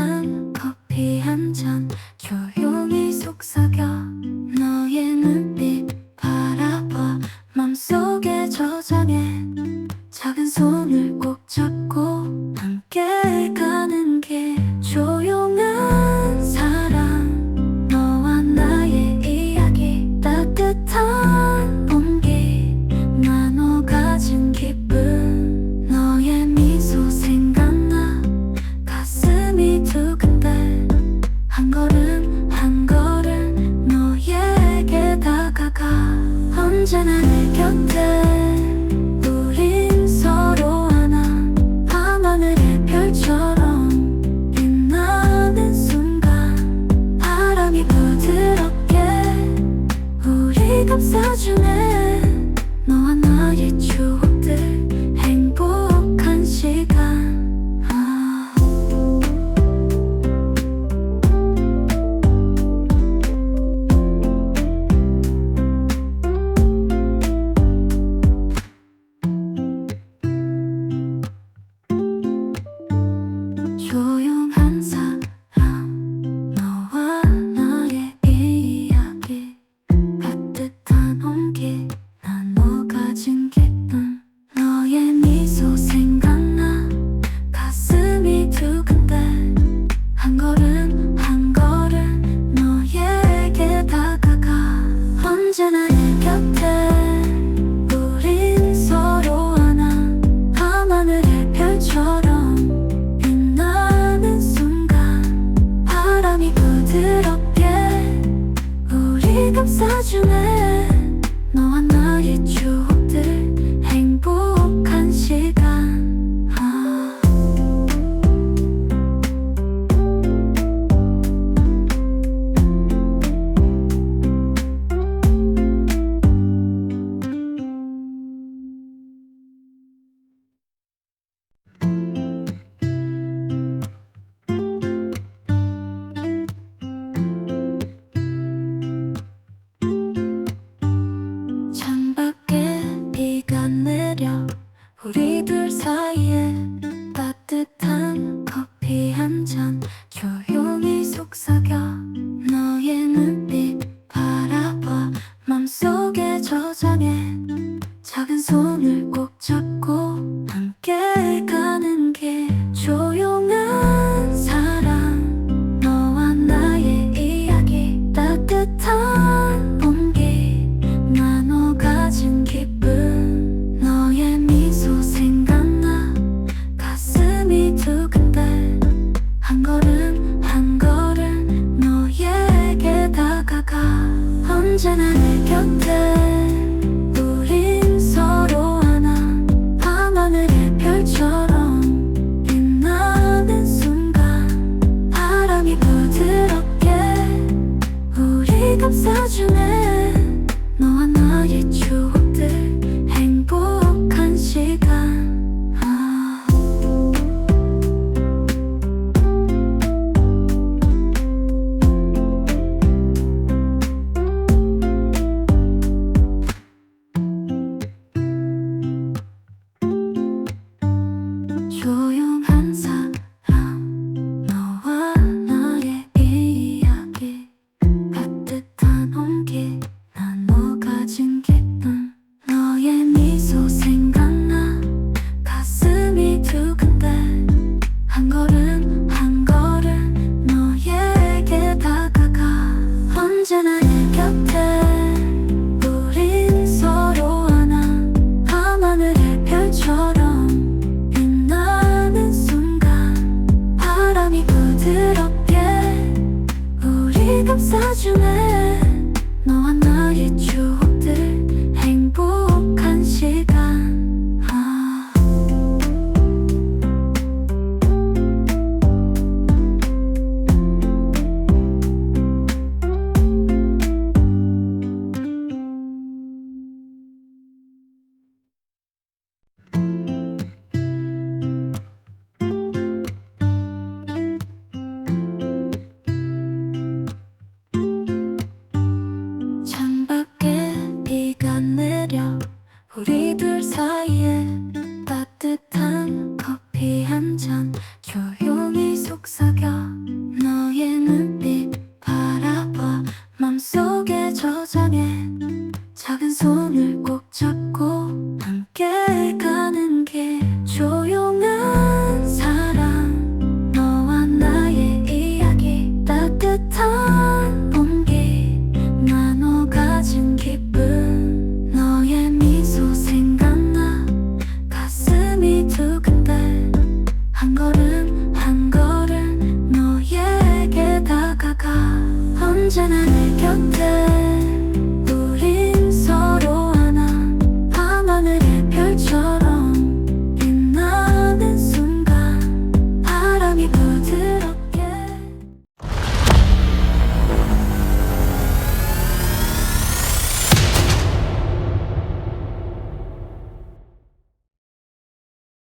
嗯 언제나 곁에 우린 서로 하나. 밤하늘의 별처럼 빛나는 순간 바람이 부드럽게 우리 감싸주네. 너와 나의 추억. 언제나 내 곁에 우린 서로 하나 밤하늘의 별처럼 별처럼 빛나는 순간 바람이 부드럽게 우리 감싸주네. 彼岸 언제나 내 곁에.